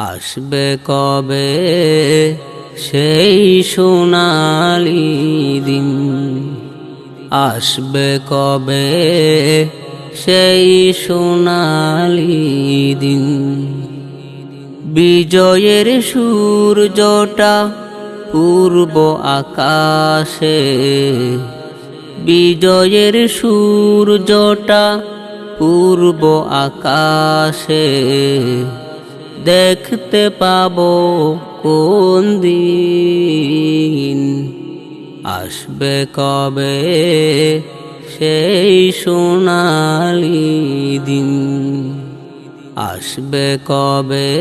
আসবে কবে? সেই সোনালি দিন। আসবে কবে? সেই সোনালি দিন। বিজয়ের সূর্যটা পূর্ব আকাশে। বিজয়ের সূর্যটা পূর্ব আকাশে। দেখতে পাবো কোন দিন। আসবে কবে সেই সোনালি দিন। আসবে কবে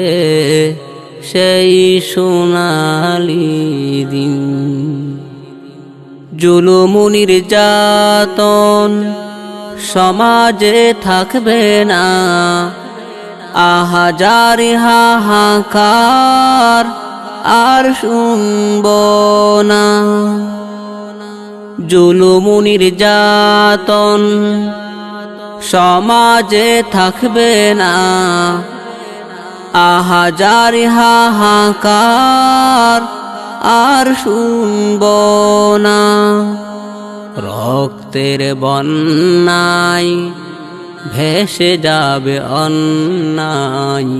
সেই সোনালি দিন। জুলুমুনির যাতন সমাজে থাকবে না আহাজার হাহাকার আর শুনব না। জুলুমুনির যাতন সমাজে থাকবে না। আহাজার হাহাকার আর শুনব না। রক্তের বন্যায় ভেসে যাবে অন্যায়,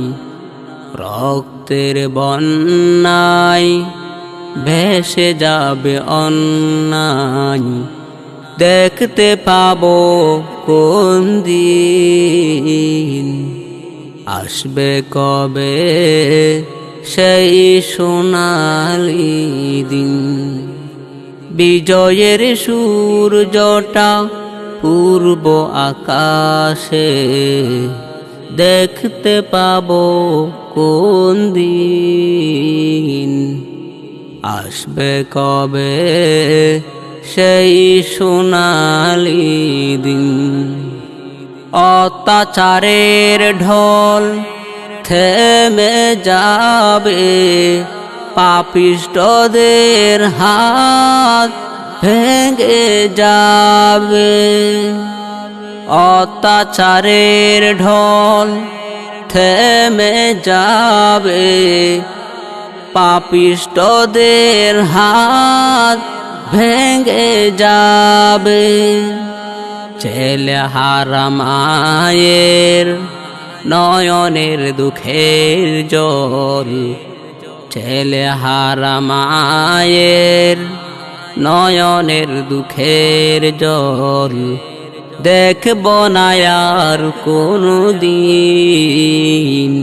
রক্তের বন্যায় ভেসে যাবে অন্যায়। দেখতে পাবো কোন দিন আসবে কবে সেই সোনালি দিন। বিজয়ের সূর্যটা পূর্ব আকাশে দেখতে পাবো কোন দিন। আসবে কবে সেই সোনালি দিন। অত্যাচারের ঢল থেমে যাবে, পাপিষ্টদের হাত ভেঙে যাবে। অত্যাচারের ঢল থেমে যাবে। পাপিষ্টদের হাত ভেঙে যাবে। ছেলে হারামায়ের নয়নের দুঃখের জল। ছেলে হারামায়ের নয়নের দুঃখের জল। দেখব না আর কোনো দিন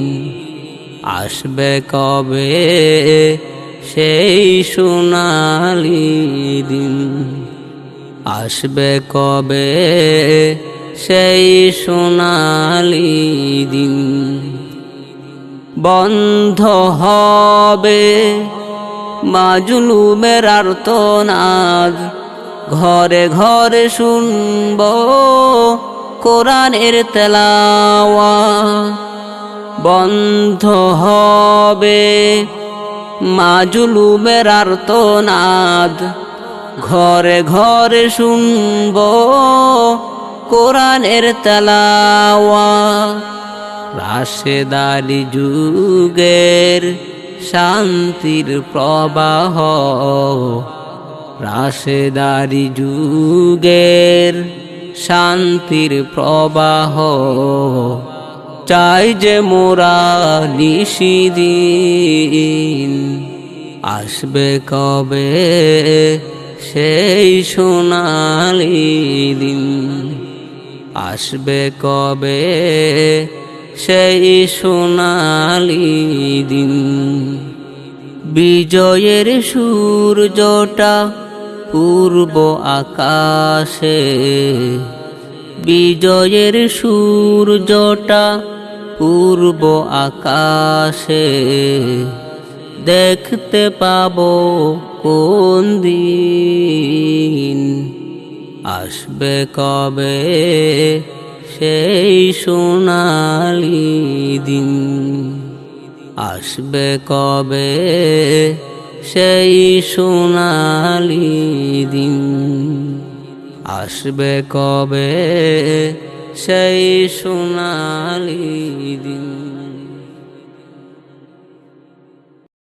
আসবে কবে সেই সোনালি দিন? আসবে কবে সেই সোনালি দিন? বন্ধ হবে মাজুলুমের আর্তনাদ। ঘরে ঘরে শুনব কোরআনের তেলাওয়া বন্ধ হবে মাজুলুমের আর্তনাদ। ঘরে ঘরে শুনব কোরআনের তেলাওয়া রাশেদারি যুগের শান্তির প্রবাহ রাশেদারি যুগের শান্তির প্রবাহ। চাই যে মোরা নিশিদিন, আসবে কবে সেই সোনালি দিন? আসবে কবে সেই সোনালি দিন? বিজয়ের সূর্যটা পূর্ব আকাশে। বিজয়ের সূর্যটা পূর্ব আকাশে। দেখতে পাব কোন দিন, আসবে কবে সেই সোনালি দিন। আসবে কবে? সেই সোনালি দিন। আসবে কবে? সেই সোনালি দিন।